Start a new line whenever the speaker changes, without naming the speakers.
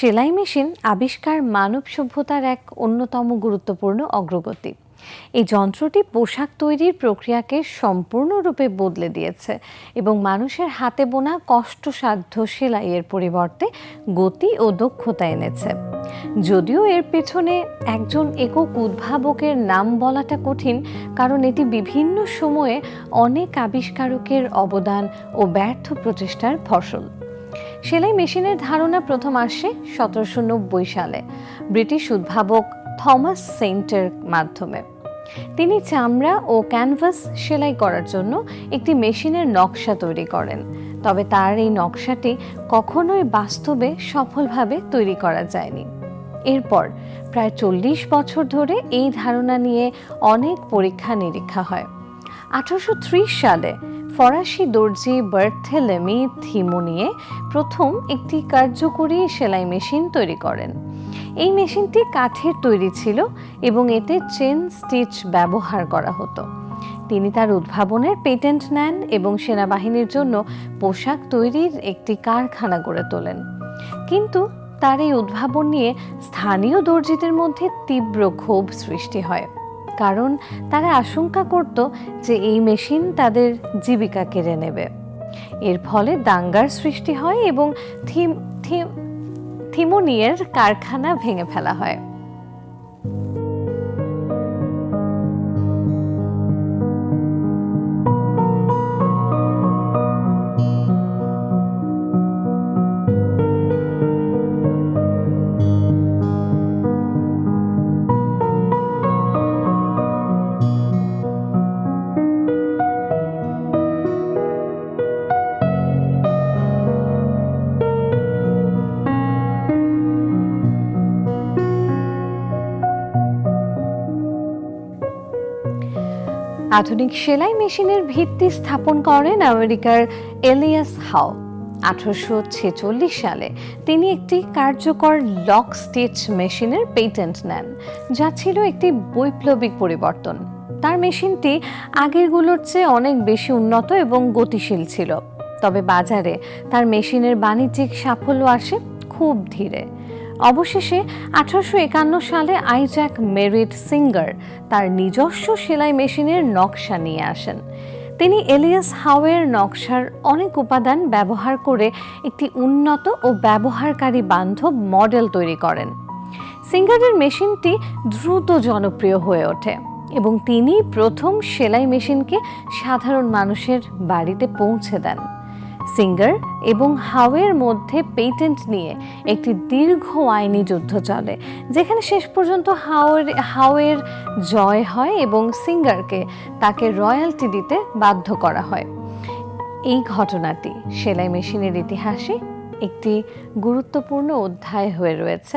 সেলাই মেশিন আবিষ্কার মানব সভ্যতার এক অন্যতম গুরুত্বপূর্ণ অগ্রগতি। এই যন্ত্রটি পোশাক তৈরির প্রক্রিয়াকে সম্পূর্ণরূপে বদলে দিয়েছে এবং মানুষের হাতে বোনা কষ্টসাধ্য সেলাইয়ের পরিবর্তে গতি ও দক্ষতা এনেছে। যদিও এর পেছনে একজন একক উদ্ভাবকের নাম বলাটা কঠিন, কারণ এটি বিভিন্ন সময়ে অনেক আবিষ্কারকের অবদান ও ব্যর্থ প্রচেষ্টার ফসল। সেলাই মেশিনের ধারণা প্রথম আসে সতেরোশো নব্বই সালে ব্রিটিশ উদ্ভাবক থমাস সেন্টের মাধ্যমে। তিনি চামড়া ও ক্যানভাস সেলাই করার জন্য একটি মেশিনের নকশা তৈরি করেন। তবে তার এই নকশাটি কখনোই বাস্তবে সফলভাবে তৈরি করা যায়নি। এরপর প্রায় চল্লিশ বছর ধরে এই ধারণা নিয়ে অনেক পরীক্ষা নিরীক্ষা হয়। আঠারোশো ত্রিশ সালে ফরাসি দর্জি বার্থেলেমি থিমো নিয়ে প্রথম একটি কার্যকরী সেলাই মেশিন তৈরি করেন। এই মেশিনটি কাঠের তৈরি ছিল এবং এতে চেন স্টিচ ব্যবহার করা হতো। তিনি তার উদ্ভাবনের পেটেন্ট নেন এবং সেনাবাহিনীর জন্য পোশাক তৈরির একটি কারখানা গড়ে তোলেন। কিন্তু তার এই উদ্ভাবন নিয়ে স্থানীয় দর্জিদের মধ্যে তীব্র ক্ষোভ সৃষ্টি হয়। কারণ তারা আশঙ্কা করত যে এই মেশিন তাদের জীবিকা কেড়ে নেবে। এর ফলে দাঙ্গার সৃষ্টি হয় এবং থিম থিম, থিমোনিয়ের কারখানা ভেঙে ফেলা হয়। আধুনিক সেলাই মেশিনের ভিত্তি স্থাপন করেন আমেরিকার এলিয়াস হাও। আঠারোশো ছেচল্লিশ সালে তিনি একটি কার্যকর লক স্টিচ মেশিনের পেটেন্ট নেন, যা ছিল একটি বৈপ্লবিক পরিবর্তন। তার মেশিনটি আগেরগুলোর চেয়ে অনেক বেশি উন্নত এবং গতিশীল ছিল। তবে বাজারে তার মেশিনের বাণিজ্যিক সাফল্য আসে খুব ধীরে। অবশেষে আঠারোশো একান্ন সালে আইজ্যাক মেরিট সিঙ্গার তার নিজস্ব সেলাই মেশিনের নকশা নিয়ে আসেন। তিনি এলিয়াস হাওয়ের নকশার অনেক উপাদান ব্যবহার করে একটি উন্নত ও ব্যবহারকারী বান্ধব মডেল তৈরি করেন। সিঙ্গারের মেশিনটি দ্রুত জনপ্রিয় হয়ে ওঠে এবং তিনি প্রথম সেলাই মেশিনকে সাধারণ মানুষের বাড়িতে পৌঁছে দেন। সিঙ্গার এবং হাওয়ের মধ্যে পেটেন্ট নিয়ে একটি দীর্ঘ আইনি যুদ্ধ চলে, যেখানে শেষ পর্যন্ত হাওয়ের হাওয়ের জয় হয় এবং সিঙ্গারকে তাকে রয়্যালটি দিতে বাধ্য করা হয়। এই ঘটনাটি সেলাই মেশিনের ইতিহাসে একটি গুরুত্বপূর্ণ অধ্যায় হয়ে রয়েছে।